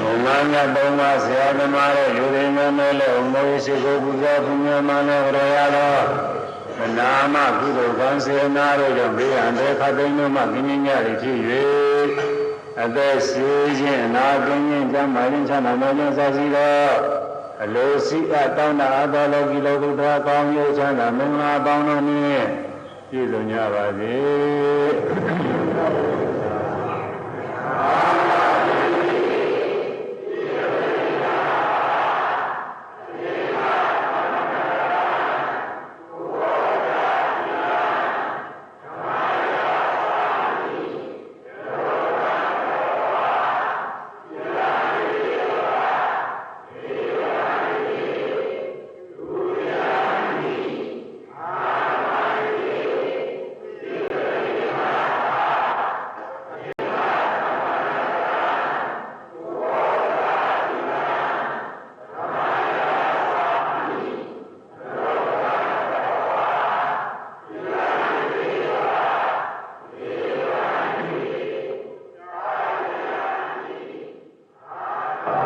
ဘုံမာမြတ် သုံးပါးဆရာသမားရဲ့ယူရင်းမဲမဲလဲဥမေရှိကိုပူဇော်ပူဇော်မှန်နဲ့ကြောရသောမနာမကုသိုလ်ကံစေနာတို့ကြောင့်ဘေးရန်တဲ့ခတ်သိမ်းတို့မှကိဉ္ညရည်ဖြစ်၍အသက်ရှိခြင်းအနာကင်းခြင်းကြမ်းမာခြင်းချမ်းသာခြင်းစသည်သောအလိုစီအပ်တောင်းတအပ်သောလောကီလောကုတ္တရာကောင်းကျိုးချမ်းသာမင်္ဂလာပေါင်းတို့နှင့်ပြည့်စုံကြပါစေ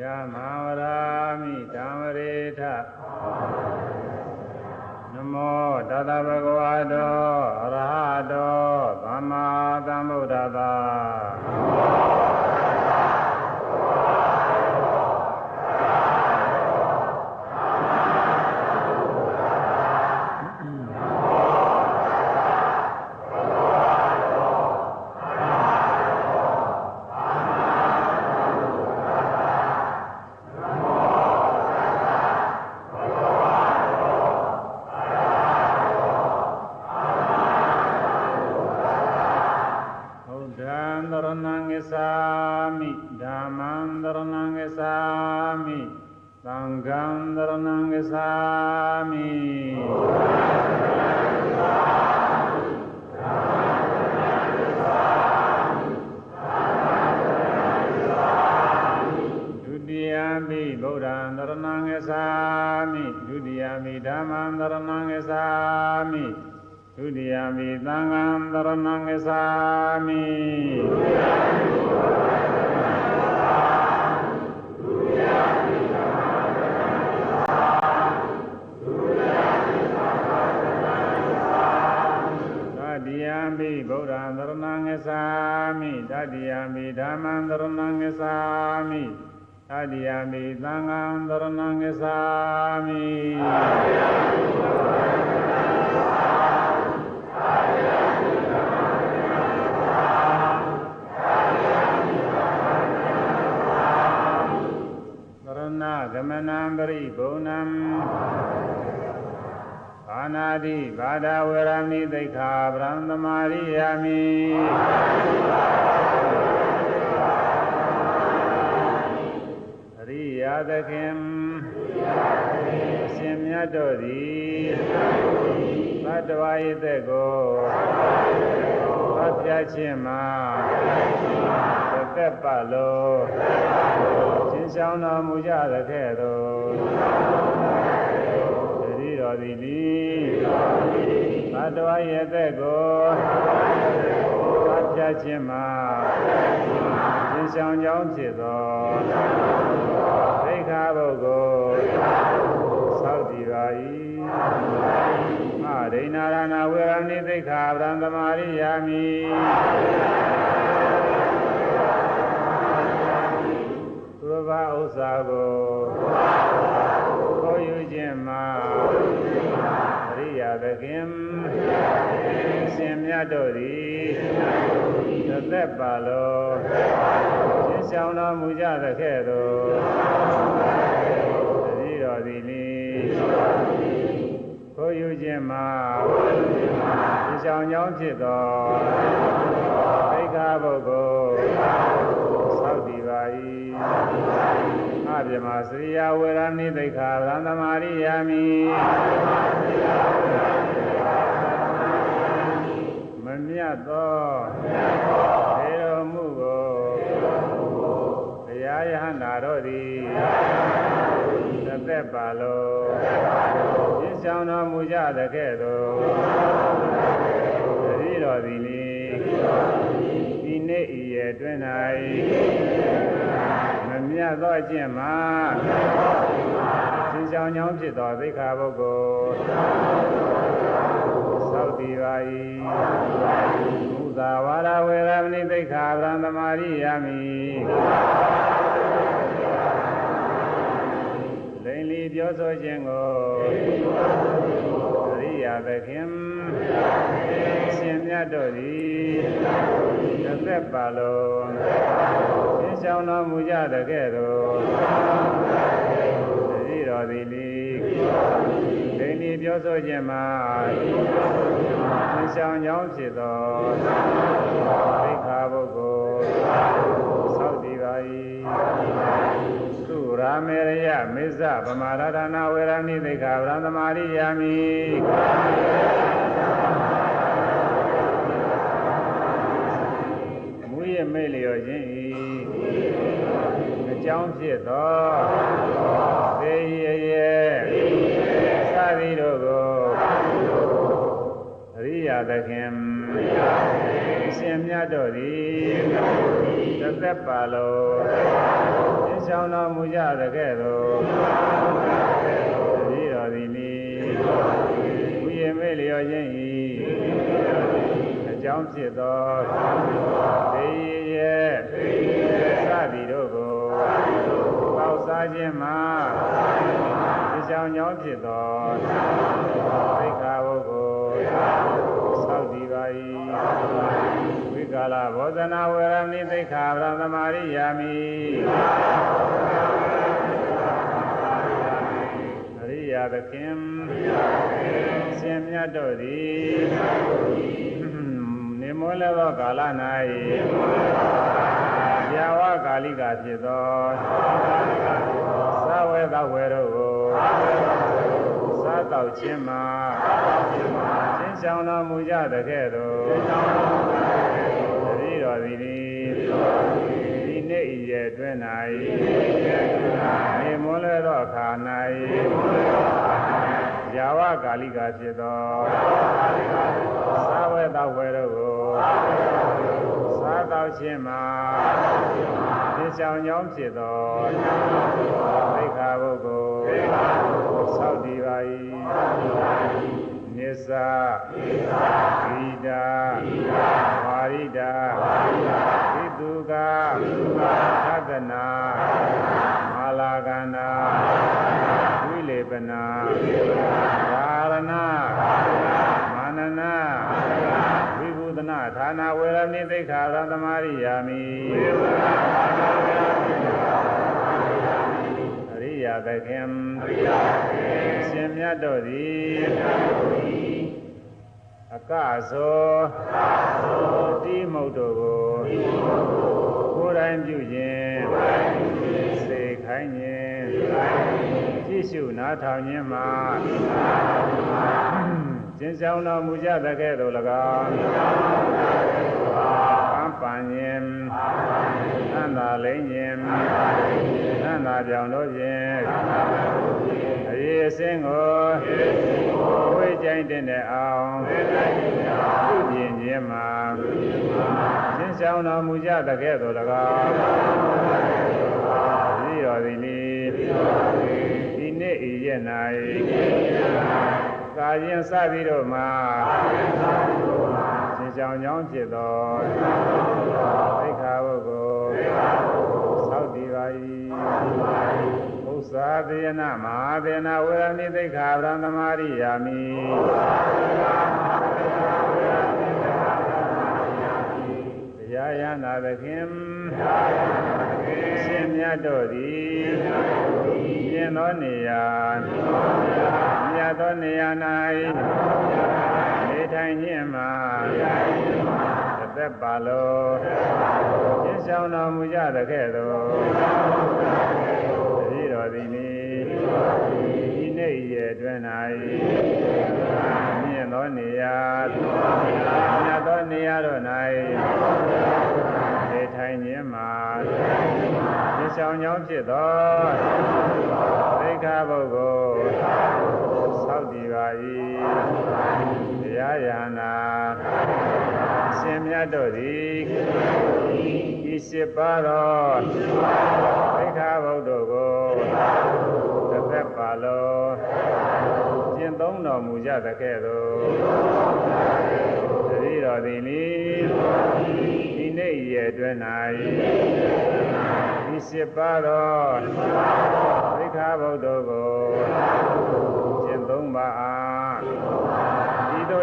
ယမဝရာမိဓမ္မရေထန မောတတဗဂဝတောအရဟတောသမ္မာသမ္ဗုဒ္ဓသာဘုဒ္ဓံသရဏံဂစ္ဆာမိဓမ္မံသရဏံဂစ္ဆာမိသံဃံသရဏံဂစ္ဆာမိဒုတိယမိဗုဒ္ဓံသရဏံဂစ္ဆာမိဒုတိယမိဓမ္မံသရဏံဂစ္ဆာမိ ဒုတိယမိသံဃံသရဏံဂစ္ဆာမိတတိယံပိဗုဒ္ဓံသရဏံငစ္ဆာမိတတိယံပိဓမ္မံသရဏံငစ္ဆာမိတတိယံပိသံဃံသရဏံငစ္ဆာမိသရဏ ဂမနံပရိဘုံနံဘာနာတိဘာဒဝရမိသိက္ခာပရံသမာရိယာမိအရိယာသခင်အရှင်မြတ်တို့သည်သ တ္တဝါ၏သက်ကိုသတ်ပြခြင်းမှာတစ်သက်ပတ်လုံးရှင်းဆောင်တော်မူကြသကဲ့သို့တတိတော်သည်လီသသတ္တဝါရဲ့အသက်ကိုသတ်ဖြတ်ခြင်းမှာသင်ဆောင်ကြောင်းဖြစ်သောသိက္ခာပုဂ္ဂိုလ်သောက်တည်ပါ၏ မဒိဏရဏဝေရဏိသိက္ခာဗြဟ္မမာရိယာမိသူတော်ဘာဥစ္စာကိုကိုယူခြင်းမှာအရိယာသခင်ရှင်မြတ်တို့သည်သသက်ပါလောရှင်းဆောင်တော်မူကြသကဲ့သို့ ခြင်းမှာရှင်းဆောင်ကြောင်းဖြစ်သောသိက္ခာပုဂ္ဂိုလ်သောက်တည်ပါ၏အပြမစရိယဝေရဏိသိက္ခာဗြဟ္မမာရိယာမိမမြတ်သောဒေတော်မူကိုဘုရားယဟန္တာတို့သည်သသက်ပါလို့ ပြည့်စုံတော်မူကြသကဲ့သို့တတိတော်သည်နိဒီနေ့ဤရဲ့အတွင်း၌မမြတ်သောအကျင့်မှာသင်ဆောင်ကြောင်းဖြစ်သောသိက္ခာပုဂ္ဂိုလ်သောက်တည်ပါ၏ဘုသာဝါရဝေရမဏိသိက္ခာဗြဟ္မမာရိယာမိလိန်လီ ပြောဆိုခြင်းကိုအရိယာသခင်ရှင်မြတ်တို့သည်တစ်သက်ပါလုံးသင်ဆောင်တော်မူကြတဲ့ကဲ့သို့တတိတော်သည်လီလိန်လီပြောဆိုခြင်းမှာသင်ဆောင်ကြောင်းဖြစ်သောသိက္ခာပုဂ္ဂိုလ်သောက်တည်ပါ၏ သုရာမေရယမေဇဗမာရဒနာဝေရဏိသိက္ခာဗြဟ္မမာရိယာမိမူရမေလျော်ခြင်းဤအကြောင်းဖြစ်သောသေရရဲ့သတိတို့ကိုအရိယာသခင်ရှင်မြတ်တို့သည်သသက်ပါလို့ သင်ဆောင်တော်မူကြသကဲ့သို့တတိတော်သည်နိဝိယမေလျော်ခြင်းဤအကြောင်းဖြစ်သောသေရဲ့သတိတို့ကိုပေါက်စားခြင်းမှာသင်ဆောင်ကြောင်းဖြစ်သောသိက္ခာပုဂ္ဂိုလ်သောက်တည်ပါ၏ဝိ ကာလဘောဇနာဝေရမဏိသိက္ခာဗြဟ္မမာရိယာမိအရိယာသခင်ရှင်မြတ်တို့သည်နေမောလည်းသောကာလ၌ဇာဝကာလိကဖြစ်သောသဝေသဝေတို့ကိုစားတော့ခြင်းမှာရှင်းဆောင်တော်မူကြတဲ့ကဲ့သို့ အတွင်း၌နေမွန်းလဲသောအခါ၌ဇာဝကာလိကဖြစ်သောသဝေသဝေတို့ကိုစားတော့ခြင်းမှာရှင်းဆောင်ကြောင်းဖြစ်သောသိက္ခာပုဂ္ဂိုလ်သောက်တည်ပါ၏နိစ္စဂိတာဝါရိတာဣတုကသဒ္ဒနာမာလာကန္နာဝိလေပနာဓာရဏမာနနာဝိဘုဒနာဌာ နဝေရမဏိသိက္ခာရသမารိယာမိအရိယာသခင်ရှင်မြတ်တို့သည်အကသောတိမုတ်တို့ကိုကိုယ်တိုင်ပြုခြင်းစေခိုင်းခြင်းကြည့်ရှုနားထောင်ခြင်းမှာကျင့်ဆောင်တော်မူကြသကဲ့သို့၎င်းပန်းပန်ခြင်းသံသာ လိမ့်ခြင်းသံသာပြောင်တို့ဖြင့်အရေးအစင်းကိုဝိကြိုင်တဲ့အောင်ပြုပြင်ခြင်းမှာရှင်းဆောင်တော်မူကြတကဲ့သို့၎င်းပြီးတော်သည်နိဒီနေ့ဤရက်၌ကာရင်စပြီးတော့မှာရှင်းဆောင်ကြောင်းဖြစ်သောသိက္ခာပုဂ္ဂို လ်သောက်တည်ပါ၏ဥစ္စာသေနမဟာသေနဝေရဏိသိက္ခာဗြဟ္မမာရိယာမိတရားယနာသခင်ရှင်မြတ်တို့သည်မြင်သောနေရာမြတ်သောနေရာ၌နေထိုင်ခြင်းမှာအ သက်ပါလို့ရှင်းဆောင်တော်မူကြသကဲ့သို့တတိတော်သည်နိဒီနေ့ရဲ့အတွင်း၌မြင်သောနေရာမြတ်သောနေရာတို့၌နေထိုင်ခြင်းမှာရှင်းဆောင်ကြောင်းဖြစ်သောသိက္ခာပုဂ္ဂိုလ်သောက်တည်ပါ၏တရားယနာ ရှင်မြတ်တို့သည်ဤရှိပါတော်သိက္ခာပုဒ်တို့ကိုတစ်သက်ပါလုံးကျင့်သုံးတော်မူကြသကဲ့သို့တတိတော်သည်နိဒီနေ့ရဲ့အတွင်း၌ဤရှိပါတော်သိက္ခာပုဒ်တို့ကိုကျင့်သုံးပါ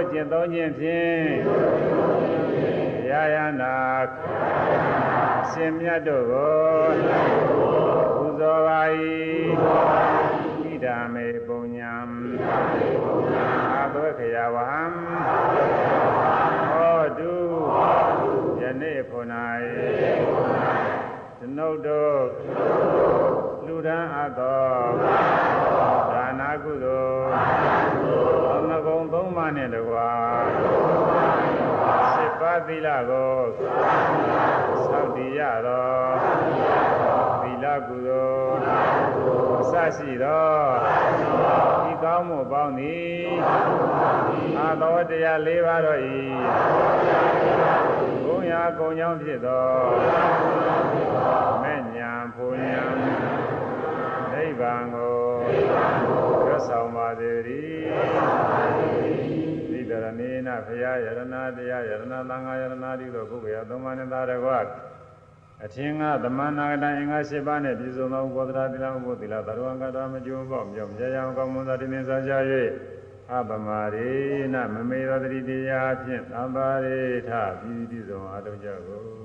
အားဤသို့ကျင့်သုံးခြင်းဖြင့်ရာယနာရှင်မြတ်တို့ကိုပူဇော်ပါ၏ဣဒာမေပုံညာအာသွေခယဝဟံဟောတုယနေ့ဖို့၌ကျွန်ုပ်တို့လူဒန်းအပ်သောဒါနာကုသိုလ်အမဂုံသုံးပါး နှင့်တကွာစေပါသီလကိုသောက်တည်ရသောသီလကုသိုလ်အစရှိသောဤကောင်းမှုပေါင်းသည်အာသောတရား၄ပါးတို့၏ဘုံရာကုံကြောင့်ဖြစ်သောမဲ့ညာဖူညာနိဗ္ဗာန်ကိုရဆောင်ပါစေတည်းသီတ ရဏေနဖရာယရဏတရားယရဏသံဃာယရဏတိတို့ဘုရားသုံးပါးနဲ့သာတကွာအထင်ကသမဏနာကတအင်္ဂါ၈ပါးနဲ့ပြည့်စုံသောဥပဒရာတိလဥပတိလသရဝံကတာမကျိုးပေါ့မြောက်မြတ်ရန်ကောင်းမွန်သောတိနေစာကြ၍အပမရေနမမေသောတတိတရားဖြင့်သံပါရေထပြည်ပြည့်စုံအားထုတ်ကြကုန်